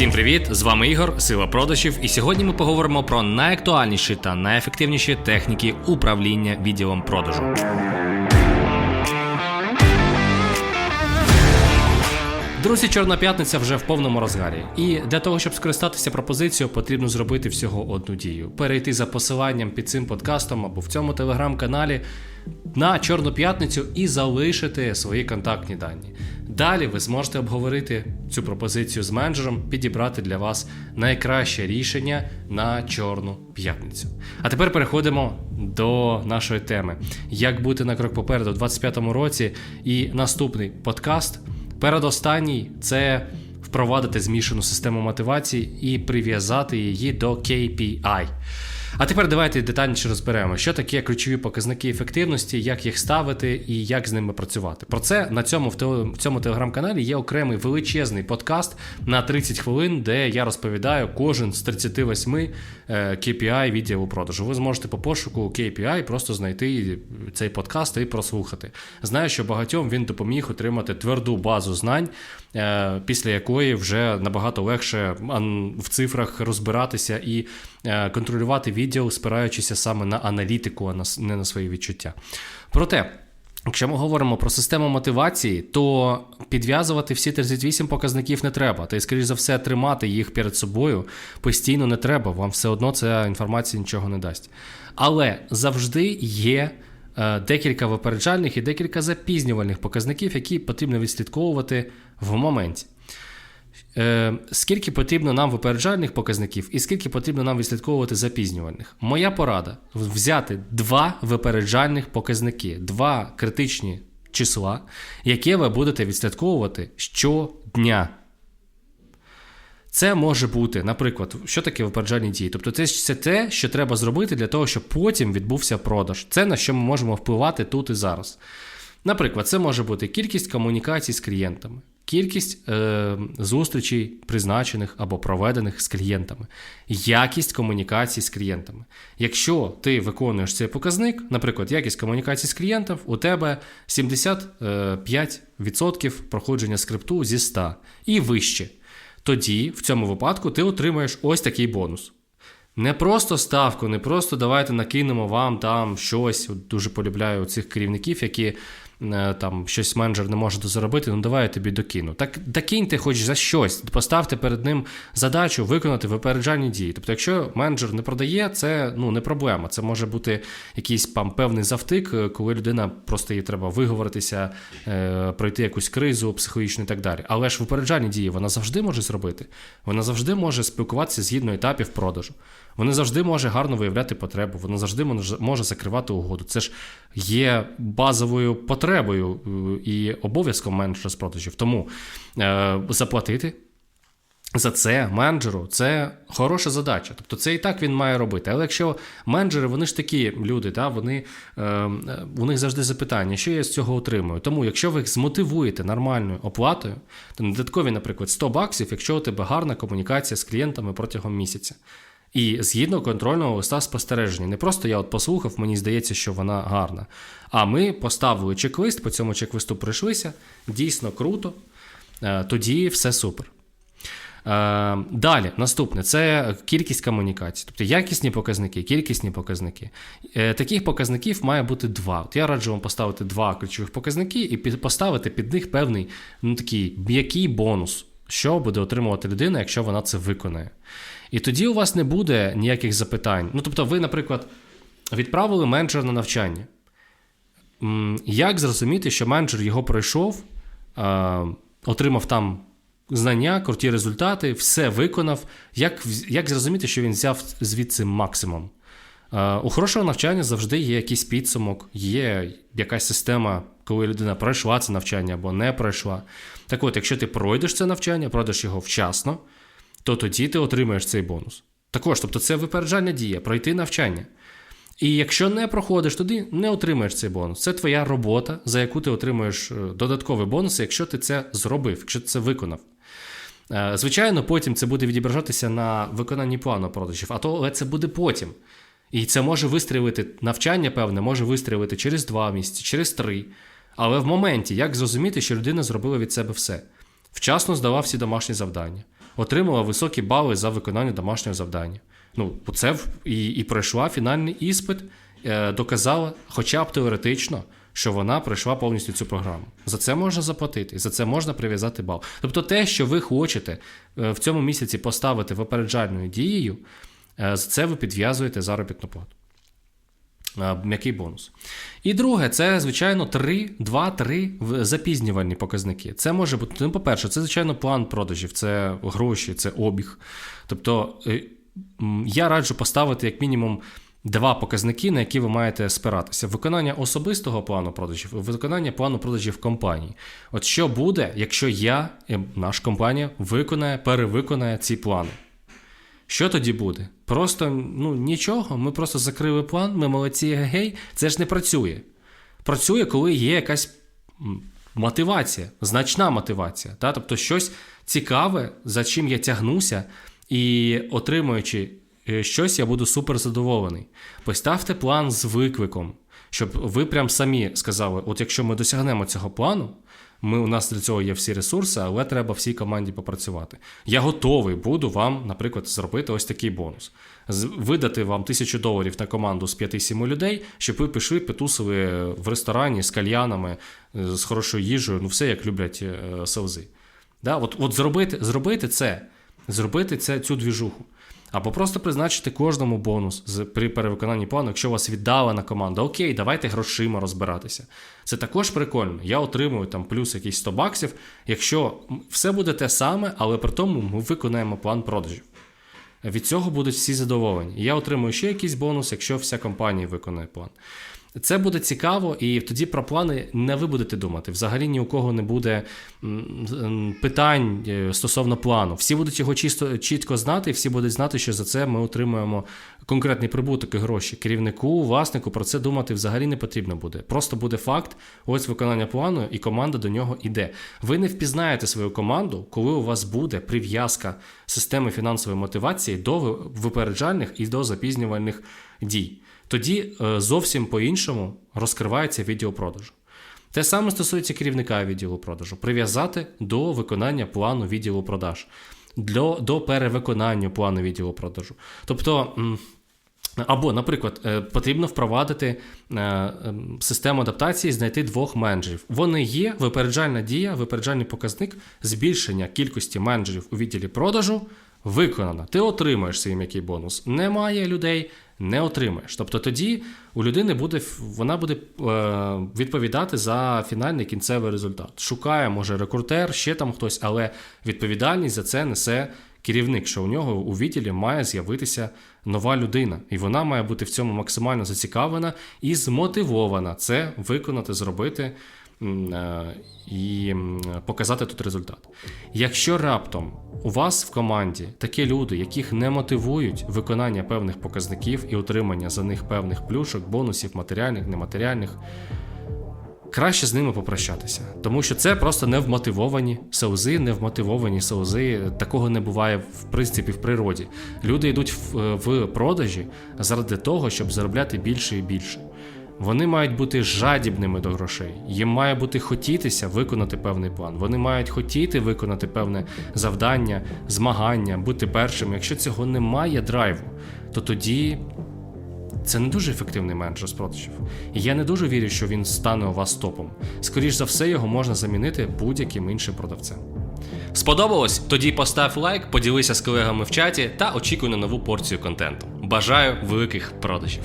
Всім привіт! З вами Ігор, Сила продажів, і сьогодні ми поговоримо про найактуальніші та найефективніші техніки управління відділом продажу. Друзі, Чорна п'ятниця вже в повному розгарі. І для того, щоб скористатися пропозицією, потрібно зробити всього одну дію: перейти за посиланням під цим подкастом або в цьому телеграм-каналі на Чорну п'ятницю і залишити свої контактні дані. Далі ви зможете обговорити цю пропозицію з менеджером, підібрати для вас найкраще рішення на Чорну п'ятницю. А тепер переходимо до нашої теми: як бути на крок попереду у 2025 році. І наступний подкаст. Передостанній це впровадити змішану систему мотивації і прив'язати її до KPI. А тепер давайте детальніше розберемо, що таке ключові показники ефективності, як їх ставити і як з ними працювати. Про це на цьому в цьому телеграм-каналі є окремий величезний подкаст на 30 хвилин, де я розповідаю кожен з 38 KPI відділу продажу. Ви зможете по пошуку KPI просто знайти цей подкаст і прослухати. Знаю, що багатьом він допоміг отримати тверду базу знань. Е, після якої вже набагато легше в цифрах розбиратися і е, контролювати відділ, спираючися саме на аналітику, а не на свої відчуття. Проте. Якщо ми говоримо про систему мотивації, то підв'язувати всі 38 показників не треба. Та й, скоріш за все, тримати їх перед собою постійно не треба. Вам все одно ця інформація нічого не дасть. Але завжди є Е, декілька випереджальних і декілька запізнювальних показників, які потрібно відслідковувати в моменті. Е, скільки потрібно нам випереджальних показників і скільки потрібно нам відслідковувати запізнювальних? Моя порада взяти два випереджальних показники, два критичні числа, які ви будете відслідковувати щодня. Це може бути, наприклад, що таке випереджальні дії? Тобто, це це те, що треба зробити для того, щоб потім відбувся продаж. Це на що ми можемо впливати тут і зараз. Наприклад, це може бути кількість комунікацій з клієнтами, кількість е, зустрічей, призначених або проведених з клієнтами, якість комунікацій з клієнтами. Якщо ти виконуєш цей показник, наприклад, якість комунікації з клієнтом, у тебе 75% проходження скрипту зі 100 і вище тоді в цьому випадку ти отримаєш ось такий бонус. Не просто ставку, не просто давайте накинемо вам там щось. Дуже полюбляю цих керівників, які там щось менеджер не може дозаробити, ну давай я тобі докину. Так докиньте хоч за щось, поставте перед ним задачу виконати випереджальні дії. Тобто, якщо менеджер не продає, це ну не проблема. Це може бути якийсь там певний завтик, е, коли людина просто їй треба виговоритися, е, пройти якусь кризу психологічну і так далі. Але ж випереджальні дії вона завжди може зробити. Вона завжди може спілкуватися згідно етапів продажу. Вона завжди може гарно виявляти потребу, вона завжди може закривати угоду. Це ж є базовою потребою е, і обов'язком менеджера з продажів. Тому е, заплатити. За це менеджеру це хороша задача. Тобто це і так він має робити. Але якщо менеджери, вони ж такі люди, та, вони, е, у них завжди запитання, що я з цього отримую. Тому, якщо ви їх змотивуєте нормальною оплатою, то додаткові, наприклад, 100 баксів, якщо у тебе гарна комунікація з клієнтами протягом місяця. І згідно контрольного листа спостереження, не просто я от послухав, мені здається, що вона гарна. А ми поставили чек-лист, по цьому чек-листу пройшлися. Дійсно круто, е, тоді все супер. Е, далі, наступне це кількість комунікацій, тобто якісні показники, кількісні показники. Е, таких показників має бути два. От Я раджу вам поставити два ключових показники і поставити під них певний ну, такий м'який бонус, що буде отримувати людина, якщо вона це виконає. І тоді у вас не буде ніяких запитань. Ну, тобто, ви, наприклад, відправили менеджера на навчання. Як зрозуміти, що менеджер його пройшов, отримав там знання, круті результати, все виконав. Як як зрозуміти, що він взяв звідси максимум? У хорошого навчання завжди є якийсь підсумок, є якась система, коли людина пройшла це навчання або не пройшла. Так от, якщо ти пройдеш це навчання, пройдеш його вчасно то тоді ти отримаєш цей бонус. Також, тобто, це випереджальна дія, пройти навчання. І якщо не проходиш, тоді не отримаєш цей бонус. Це твоя робота, за яку ти отримуєш е, додаткові бонуси, якщо ти це зробив, якщо ти це виконав. Е, звичайно, потім це буде відображатися на виконанні плану продажів, а то але це буде потім. І це може вистрілити навчання, певне, може вистрілити через два місяці, через три. Але в моменті, як зрозуміти, що людина зробила від себе все, вчасно здавав всі домашні завдання отримала високі бали за виконання домашнього завдання. Ну, це і, і пройшла фінальний іспит, е, доказала, хоча б теоретично, що вона пройшла повністю цю програму. За це можна заплатити, за це можна прив'язати бал. Тобто, те, що ви хочете е, в цьому місяці поставити випереджальною дією, за це ви підв'язуєте заробітну плату. Е, М'який бонус. І друге, це, звичайно, 3, 2, 3 в- запізнювальні показники. Це може бути, ну, по-перше, це, звичайно, план продажів, це гроші, це обіг. Тобто, е, я раджу поставити як мінімум два показники, на які ви маєте спиратися: виконання особистого плану продажів і виконання плану продажів компанії. От що буде, якщо я, е, наша компанія, виконає, перевиконає ці плани? Що тоді буде? Просто ну нічого. Ми просто закрили план, ми молодці, гей. Це ж не працює. Працює, коли є якась мотивація, значна мотивація. Та? Тобто щось цікаве, за чим я тягнуся, і отримуючи е, щось, я буду супер задоволений. Поставте план з викликом, щоб ви прям самі сказали: от якщо ми досягнемо цього плану, ми, у нас для цього є всі ресурси, але треба всій команді попрацювати. Я готовий буду вам, наприклад, зробити ось такий бонус. Видати вам тисячу доларів на команду з 5-7 людей, щоб ви пішли, потусили в ресторані з кальянами, е, з хорошою їжею, ну все як люблять е, селзи. Да? От, от зробити, зробити це, зробити це, цю двіжуху. Або просто призначити кожному бонус з, при перевиконанні плану, якщо вас віддалена команда. Окей, давайте грошима розбиратися. Це також прикольно. Я отримую там плюс якісь 100 баксів, якщо все буде те саме, але при тому ми виконаємо план продажів. Від цього будуть всі задоволені. Я отримую ще якийсь бонус, якщо вся компанія виконає план. Це буде цікаво, і тоді про плани не ви будете думати. Взагалі ні у кого не буде питань е, стосовно плану. Всі будуть його чисто, чітко знати, і всі будуть знати, що за це ми отримуємо конкретний прибуток і гроші. Керівнику, власнику про це думати взагалі не потрібно буде. Просто буде факт, ось виконання плану, і команда до нього йде. Ви не впізнаєте свою команду, коли у вас буде прив'язка системи фінансової мотивації до випереджальних і до запізнювальних дій. Тоді е, зовсім по-іншому розкривається відділ продажу. Те саме стосується керівника відділу продажу. Прив'язати до виконання плану відділу продаж, до, до перевиконання плану відділу продажу. Тобто. або, наприклад, е, потрібно впровадити е, ем, систему адаптації, знайти двох менеджерів. Вони є випереджальна дія, випереджальний показник збільшення кількості менеджерів у відділі продажу виконано. Ти отримаєш свій м'який бонус. Немає людей, не отримаєш. Тобто тоді у людини буде вона буде е, відповідати за фінальний кінцевий результат. Шукає, може, рекрутер, ще там хтось, але відповідальність за це несе керівник, що у нього у відділі має з'явитися нова людина, і вона має бути в цьому максимально зацікавлена і змотивована це виконати, зробити і показати тут результат. Якщо раптом у вас в команді такі люди, яких не мотивують виконання певних показників і отримання за них певних плюшок, бонусів, матеріальних, нематеріальних, краще з ними попрощатися, тому що це просто невмотивовані селзи, невмотивовані селзи. Такого не буває в принципі в природі. Люди йдуть в, в продажі заради того, щоб заробляти більше і більше. Вони мають бути жадібними до грошей. Їм має бути хотітися виконати певний план. Вони мають хотіти виконати певне завдання, змагання, бути першим. Якщо цього немає драйву, то тоді це не дуже ефективний менеджер з продажів. І я не дуже вірю, що він стане у вас топом. Скоріш за все, його можна замінити будь-яким іншим продавцем. Сподобалось? Тоді постав лайк, поділися з колегами в чаті та очікуй на нову порцію контенту. Бажаю великих продажів!